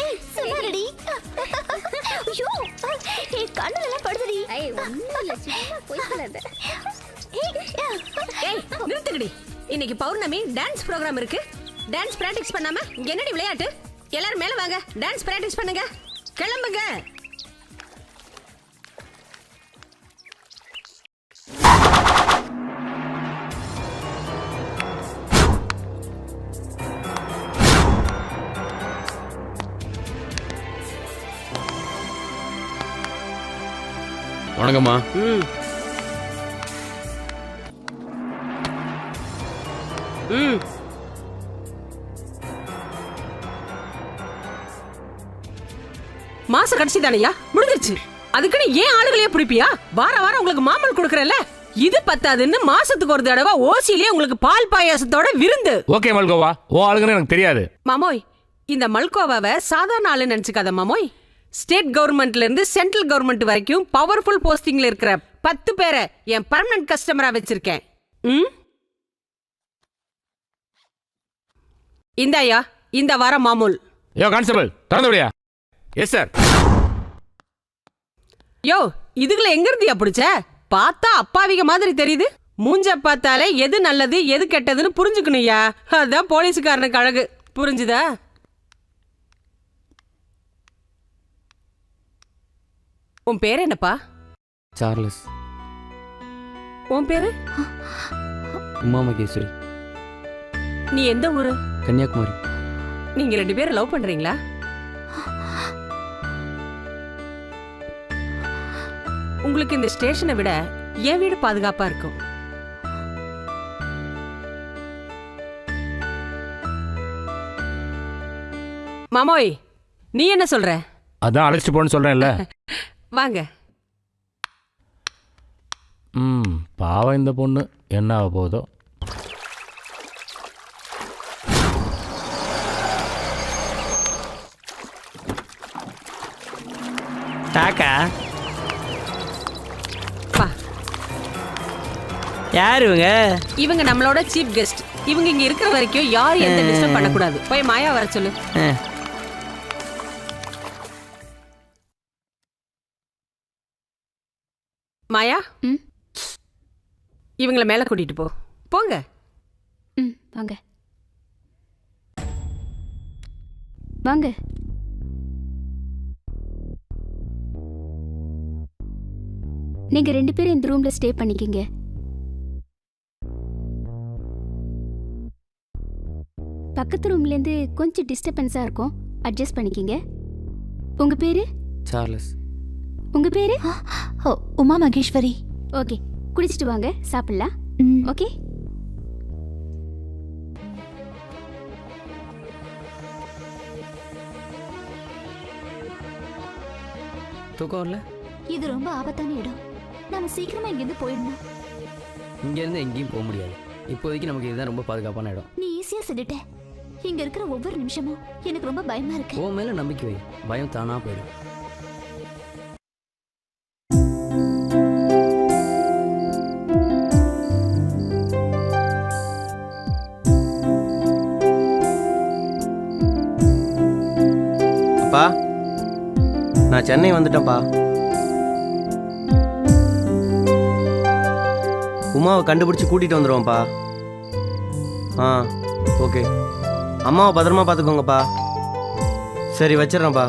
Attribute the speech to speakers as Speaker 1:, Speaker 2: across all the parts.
Speaker 1: ஏய், சும்மாருடி. ஐயோ, ஏய், கண்ணுலலாம் படுதுடி.
Speaker 2: ஐய் ஒண்ணும் இல்ல சும்மா போய் சொல்லாத
Speaker 1: ஏய்,
Speaker 3: ஏய் நிறுத்துக்கடி இன்னைக்கு பௌர்ணமி டான்ஸ் ப்ரோக்ராம் இருக்கு. டான்ஸ் பிராக்டிஸ் பண்ணாம என்னடி விளையாட்டு? எல்லாரும் மேல வாங்க. டான்ஸ் பிராக்டிஸ் பண்ணுங்க. கிளம்புங்க.
Speaker 4: வணக்கம்மா.
Speaker 3: ம். ம். மாச கடைசி தானையா? முடிஞ்சிருச்சு. அதுக்குன்னு ஏன் ஆளுகளையே பிடிப்பியா? வார வாரம் உங்களுக்கு மாமல் கொடுக்கறேன்ல? இது பத்தாதுன்னு மாசத்துக்கு ஒரு தடவை ஓசிலேயே உங்களுக்கு பால் பாயாசத்தோட விருந்து.
Speaker 4: ஓகே மல்கோவா. ஓ ஆளுங்கன்னு எனக்கு தெரியாது.
Speaker 3: மாமோய் இந்த மல்கோவாவை சாதாரண ஆளு நினைச்சுக்காத மாமோய். ஸ்டேட் கவர்மெண்ட்ல இருந்து சென்ட்ரல் கவர்மெண்ட் வரைக்கும் பவர்ஃபுல் போஸ்டிங்ல இருக்கிற பத்து பேரை என் பர்மனன்ட் கஸ்டமரா வச்சிருக்கேன். ம்? இந்தாயா இந்த வாரம் மாமூல்.
Speaker 4: யோ கான்ஸ்டபிள் திறந்து விடியா எஸ் சார்
Speaker 3: யோ இதுக்குள்ள எங்க இருந்தியா பிடிச்ச? பார்த்தா அப்பாவிக மாதிரி தெரியுது. மூஞ்ச பார்த்தாலே எது நல்லது எது கெட்டதுன்னு புரிஞ்சுக்கணும்யா அதான் போலீஸுக்காரனுக்கு அழகு. புரிஞ்சுதா? உன் பேர் என்னப்பா?
Speaker 5: சார்லஸ்.
Speaker 3: உன் பேரு?
Speaker 5: உமா மகேஸ்வரி.
Speaker 3: நீ எந்த ஊரு?
Speaker 5: கன்னியாகுமரி.
Speaker 3: நீங்க ரெண்டு பேரும் லவ் பண்றீங்களா? உங்களுக்கு இந்த ஸ்டேஷனை விட என் வீடு பாதுகாப்பா இருக்கும். மாமோய் நீ என்ன சொல்ற?
Speaker 4: அதான் அழைச்சிட்டு போன்னு சொல்றேன்ல.
Speaker 3: வாங்க.
Speaker 4: ம் பாவம் இந்த பொண்ணு. என்ன ஆக போகுதோ?
Speaker 6: டாக்கா
Speaker 3: வா.
Speaker 6: யார் இவங்க?
Speaker 3: இவங்க நம்மளோட சீஃப் கெஸ்ட் இவங்க இங்க இருக்கிற வரைக்கும் யாரும் எந்த டிஸ்டர்ப் பண்ணக்கூடாது. போய் மாயா வர சொல்லு. மாயா?
Speaker 2: ம்?
Speaker 3: இவங்கள மேல கூட்டிட்டு போ. போங்க.
Speaker 2: ம் வாங்க. வாங்க. நீங்க ரெண்டு பேரும் இந்த ரூம்ல ஸ்டே பண்ணிக்கிங்க. பக்கத்து ரூம்ல இருந்து கொஞ்சம் டிஸ்டர்பன்ஸா இருக்கும். அட்ஜஸ்ட் பண்ணிக்கிங்க. உங்க பேரு?
Speaker 5: சார்லஸ்.
Speaker 2: உங்க பேரு?
Speaker 1: ஓ, உமா மகேஸ்வரி.
Speaker 2: ஓகே குடிச்சிட்டு வாங்க சாப்பிடலாம். ஓகே?
Speaker 5: தூக்கம் வரல?
Speaker 1: இது ரொம்ப ஆபத்தான இடம். நம்ம சீக்கிரமா இங்கிருந்து போயிடணும்.
Speaker 5: இங்கேருந்து எங்கேயும் போக முடியாது. இப்போதைக்கு நமக்கு இதுதான் ரொம்ப பாதுகாப்பான இடம்.
Speaker 1: நீ ஈஸியா சொல்லிட்ட. இங்க இருக்கிற ஒவ்வொரு நிமிஷமும் எனக்கு ரொம்ப பயமா இருக்கு.
Speaker 5: உன் மேலே நம்பிக்கை வை. பயம் தானாக போயிடும்.
Speaker 7: நான் சென்னை வந்துட்டேன்ப்பா. உமாவை கண்டுபிடிச்சி கூட்டிகிட்டு வந்துடுவோம்ப்பா ஆ ஓகே. அம்மாவை பத்திரமா பார்த்துக்கோங்கப்பா. சரி வச்சிடுறேன்ப்பா.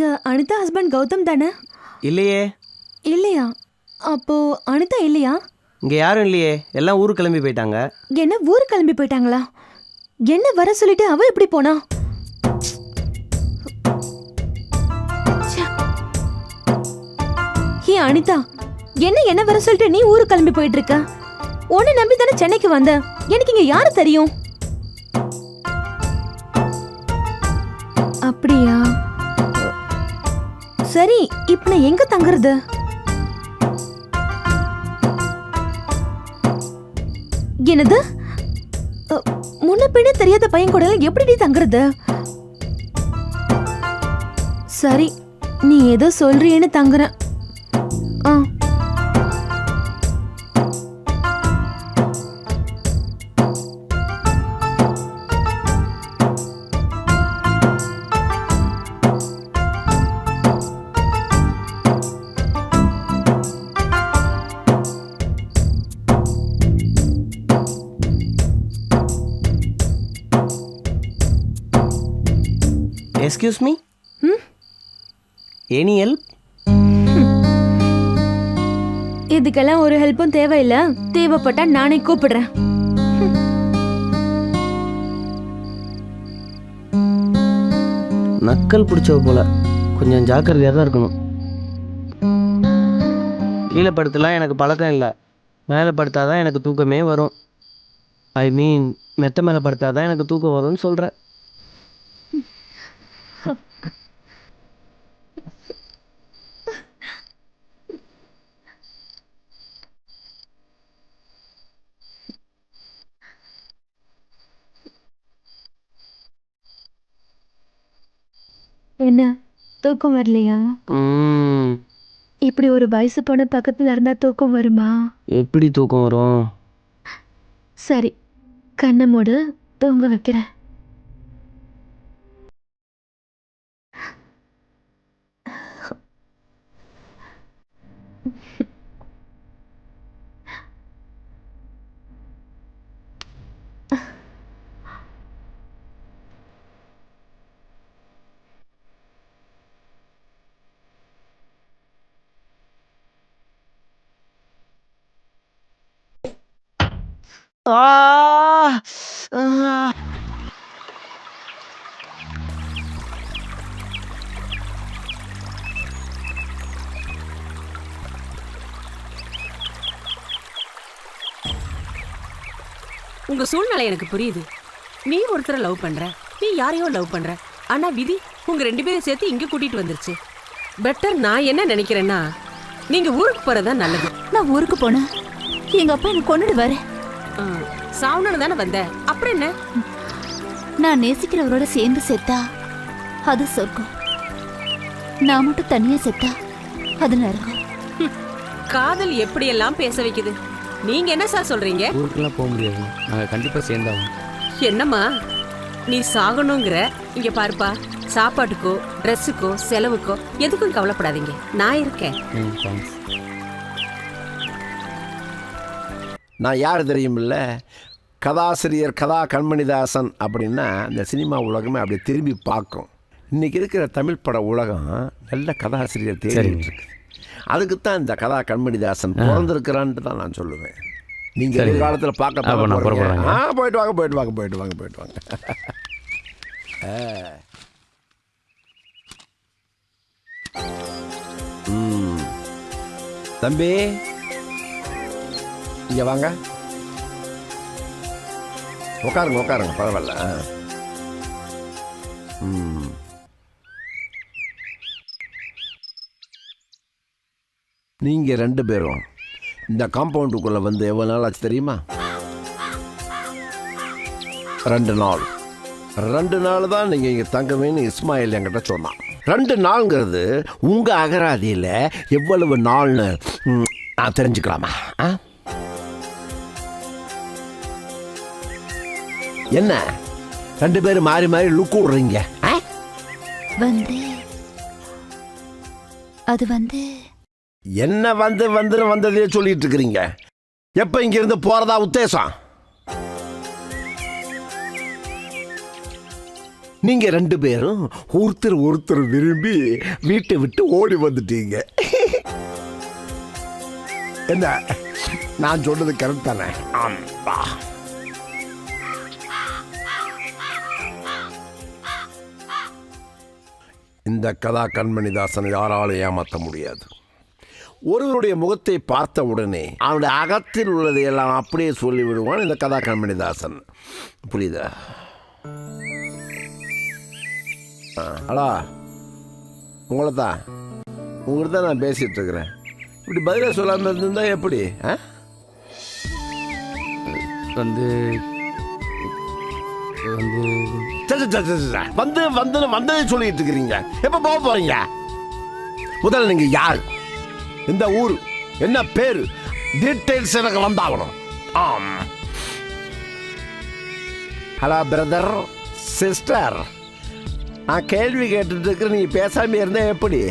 Speaker 8: நீங்க அனிதா ஹஸ்பண்ட் கௌதம் தானே?
Speaker 7: இல்லையே.
Speaker 8: இல்லையா? அப்போ அனிதா இல்லையா?
Speaker 7: இங்க யாரும் இல்லையே. எல்லாம் ஊர் கிளம்பி போயிட்டாங்க.
Speaker 8: என்ன ஊர் கிளம்பி போயிட்டாங்களா? என்ன வர சொல்லிட்டு அவ எப்படி போனா? ஏ அனிதா என்ன என்ன வர சொல்லிட்டு நீ ஊருக்கு கிளம்பி போயிட்டு இருக்க உன்னை நம்பி தானே சென்னைக்கு வந்த? எனக்கு இங்க யாரு தெரியும்? அப்படியா? சரி இப்ப நான் எங்க தங்குறது? என்னது? முன்ன பின்ன தெரியாத பையன் கூட எப்படி தங்குறது? சரி நீ ஏதோ சொல்றியேன்னு தங்குறேன்.
Speaker 7: எஸ்கியூஸ் மீ எனி ஹெல்ப்
Speaker 8: இதுக்கெல்லாம் ஒரு ஹெல்ப்பும் தேவையில்ல. தேவைப்பட்டா நானே கூப்பிடுறேன்.
Speaker 7: நக்கல் பிடிச்சவ போல. கொஞ்சம் ஜாக்கிரதையாக தான் இருக்கணும். கீழே படுத்தலாம் எனக்கு பழக்கம் இல்லை. மேலே படுத்தாதான் எனக்கு தூக்கமே வரும். ஐ மீன் மெத்த மேலே படுத்தாதான் எனக்கு தூக்கம் வரும்னு சொல்கிறேன்
Speaker 8: என்ன? தூக்கம் வரலையா? இப்படி ஒரு வயசு பொண்ணு பக்கத்துல இருந்தா தூக்கம் வருமா?
Speaker 7: எப்படி தூக்கம் வரும்?
Speaker 8: சரி கண்ணை மூடு தூங்க வைக்கிறேன்.
Speaker 7: ஆ ஆ.
Speaker 3: உங்க சூழ்நிலை எனக்கு புரியுது. நீ ஒருத்தரை லவ் பண்ற நீ யாரையோ லவ் பண்ற. ஆனா விதி உங்க ரெண்டு பேரும் சேர்த்து இங்க கூட்டிட்டு வந்துருச்சு. பெட்டர் நான் என்ன நினைக்கிறேன்னா நீங்க ஊருக்கு போறதா நல்லது.
Speaker 1: நான் ஊருக்கு போனேன் எங்க அப்பா எனக்கு கொண்டுடுவாரு
Speaker 3: சாவணன் தானே வந்த? அப்புறம் என்ன?
Speaker 1: நான் நேசிக்கிறவரோட சேர்ந்து செத்தா அது சொர்க்கம். நான் மட்டும் தனியா செத்தா அது நரகம்.
Speaker 3: காதல் எப்படியெல்லாம் பேச வைக்குது? நீங்க என்ன சார் சொல்றீங்க?
Speaker 5: ஊருக்கெல்லாம் போக முடியாது. நாங்கள் கண்டிப்பாக சேர்ந்தாகும்
Speaker 3: என்னம்மா? நீ சாகணுங்கிற இங்க பாருப்பா சாப்பாட்டுக்கோ ட்ரெஸ்ஸுக்கோ செலவுக்கோ எதுக்கும் கவலைப்படாதீங்க. நான் இருக்கேன்.
Speaker 6: நான் யார் தெரியுமில்ல கதாசிரியர் கதா கண்மணிதாசன் அப்படின்னா இந்த சினிமா உலகமே அப்படியே திரும்பி பார்க்கும் இன்றைக்கி இருக்கிற தமிழ் பட உலகம் நல்ல கதாசிரியர் தேடிட்டு இருக்கு அதுக்கு தான் இந்த கதா கண்மணிதாசன் பிறந்திருக்கிறான்ட்டு தான் நான் சொல்லுவேன் நீங்கள். எதிர்காலத்தில் பார்க்க.
Speaker 4: புறப்படுறேங்க.
Speaker 6: ஆ போயிட்டு வாங்க போயிட்டு வாங்க போயிட்டு வாங்க போயிட்டு வாங்க. தம்பி இங்கே வாங்க உட்காருங்க உட்காருங்க பரவாயில்ல ஆ. ம். நீங்கள் ரெண்டு பேரும் இந்த காம்பவுண்டுக்குள்ளே வந்து எவ்வளோ நாள் ஆச்சு தெரியுமா ரெண்டு நாள் ரெண்டு நாள் தான் நீங்கள் இங்கே தங்குவேன்னு இஸ்மாயில் என்கிட்ட சொன்னான் ரெண்டு நாளுங்கிறது உங்கள் அகராதியில் எவ்வளவு நாள்னு நான் தெரிஞ்சுக்கலாமா ஆ? என்ன? ரெண்டு பேரும் மாறி மாறி லுக்கு விடுறீங்க?
Speaker 1: வந்து அது வந்து
Speaker 6: என்ன வந்து வந்து வந்ததே சொல்லிட்டு இருக்கிறீங்க. எப்ப இங்க இருந்து போறதா உத்தேசம்? நீங்க ரெண்டு பேரும் ஒருத்தர் ஒருத்தர் விரும்பி வீட்டை விட்டு ஓடி வந்துட்டீங்க. என்ன? நான் சொன்னது கரெக்ட் தானே? ஆமா இந்த கதா கண்மணிதாசனை யாராலும் ஏமாற்ற முடியாது. ஒருவருடைய முகத்தை பார்த்த உடனே அவனுடைய அகத்தில் உள்ளதை எல்லாம் அப்படியே சொல்லிவிடுவான் இந்த கதா கண்மணிதாசன் புரியுதா? ஹலோ உங்களை தான் உங்கள்கிட்ட தான் நான் பேசிகிட்டு இருக்கிறேன் இப்படி பதிலாக சொல்லாமல் இருந்திருந்தா எப்படி ஆ?
Speaker 5: வந்து வந்து
Speaker 6: வந்து வந்து வந்ததே சொல்லிட்டு இருக்கிறீங்க. எப்போ போக போறீங்க? முதல்ல நீங்க யார்? இந்த ஊர் என்ன பேர்? டீட்டெயில்ஸ் எனக்கு வந்தாகணும். ஆம். ஹலோ பிரதர் சிஸ்டர் நான் கேள்வி கேட்டுட்டு இருக்கிற நீ பேசாம இருந்தா எப்படி?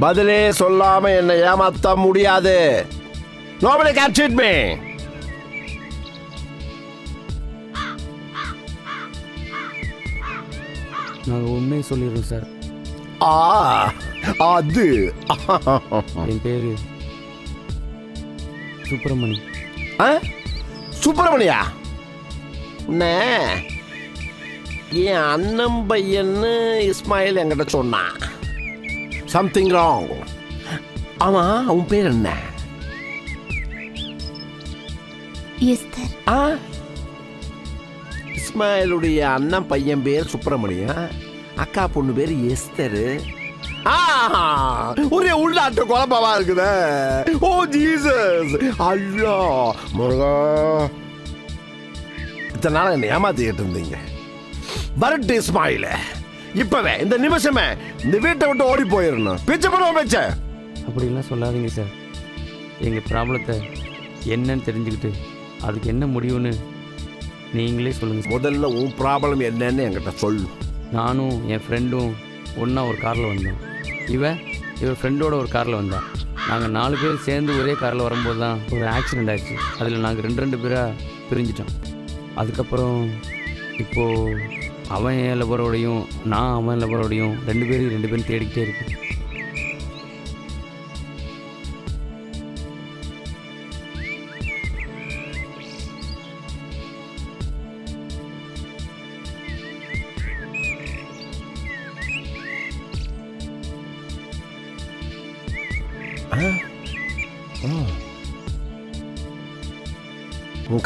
Speaker 6: பதிலே சொல்லாம என்னை ஏமாத்த முடியாது. நோபடி கேன் சீட் மீ
Speaker 5: நாங்கள் உண்மையை சொல்லிடுறோம் சார்.
Speaker 6: ஆ அது.
Speaker 5: என் பேர் சுப்பிரமணி.
Speaker 6: ஆ? சுப்பிரமணியா? அண்ணே என் அண்ணன் பையன்னு இஸ்மாயில் என்கிட்ட சொன்னான். சம்திங் ராங் ஆமா உன் பேர் என்ன?
Speaker 1: எஸ்தர்
Speaker 6: ஆ? இஸ்மாயிலுடைய அண்ணன் பையன் பேர் சுப்பிரமணியம் அக்கா பொண்ணு பேர் எஸ்தரு. ஒரே உள்நாட்டு குழப்பமா இருக்குதே. ஓ ஜீசஸ்! ஐயோ முருகா. இத்தனை நாள் என்ன ஏமாத்திக்கிட்டு இருந்தீங்க. வரட்டு இஸ்மாயில். இப்பவே இந்த நிமிஷமே இந்த வீட்டை விட்டு ஓடி போயிடணும். பிச்சை பண்ணுவோம் பிச்சை.
Speaker 5: அப்படிலாம் சொல்லாதீங்க சார். எங்கள் ப்ராப்ளத்தை என்னன்னு தெரிஞ்சுக்கிட்டு அதுக்கு என்ன முடிவுன்னு நீங்களே சொல்லுங்கள்
Speaker 6: முதல்ல உன் ப்ராப்ளம் என்னன்னு என்கிட்ட சொல்லு.
Speaker 5: நானும் என் ஃப்ரெண்டும் ஒன்றா ஒரு காரில் வந்தோம். இவன் இவன் ஃப்ரெண்டோட ஒரு காரில் வந்தான் நாங்கள் நாலு பேர் சேர்ந்து ஒரே காரில் வரும்போது தான் ஒரு ஆக்சிடெண்ட் ஆச்சு. அதில் நாங்கள் ரெண்டு ரெண்டு பேராக பிரிஞ்சிட்டோம். அதுக்கப்புறம் இப்போது அவன் என் லவரோடையும் நான் அவன் லவரோடையும் ரெண்டு பேரும் ரெண்டு பேரும் தேடிக்கிட்டே இருக்கேன்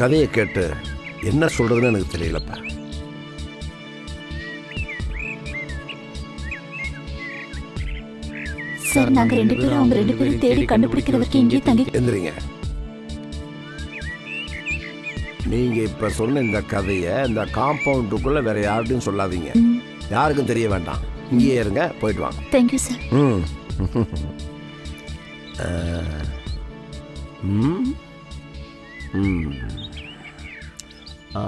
Speaker 6: கதையை கேட்டு என்ன சொல்றதுன்னு எனக்கு தெரியலப்பா.
Speaker 1: சார் நாங்க ரெண்டு பேரும் அவங்க ரெண்டு பேரும் தேடி கண்டுபிடிக்கிற வரைக்கும் இங்கேயே தங்கி
Speaker 6: எந்திரிங்க. நீங்க இப்ப சொன்ன இந்த கதையை இந்த காம்பவுண்டுக்குள்ள வேற யார்கிட்டையும் சொல்லாதீங்க. யாருக்கும் தெரிய வேண்டாம். இங்கேயே இருங்க போயிட்டு வாங்க.
Speaker 1: தேங்க்யூ சார்
Speaker 6: ம். ம். ம். ஆ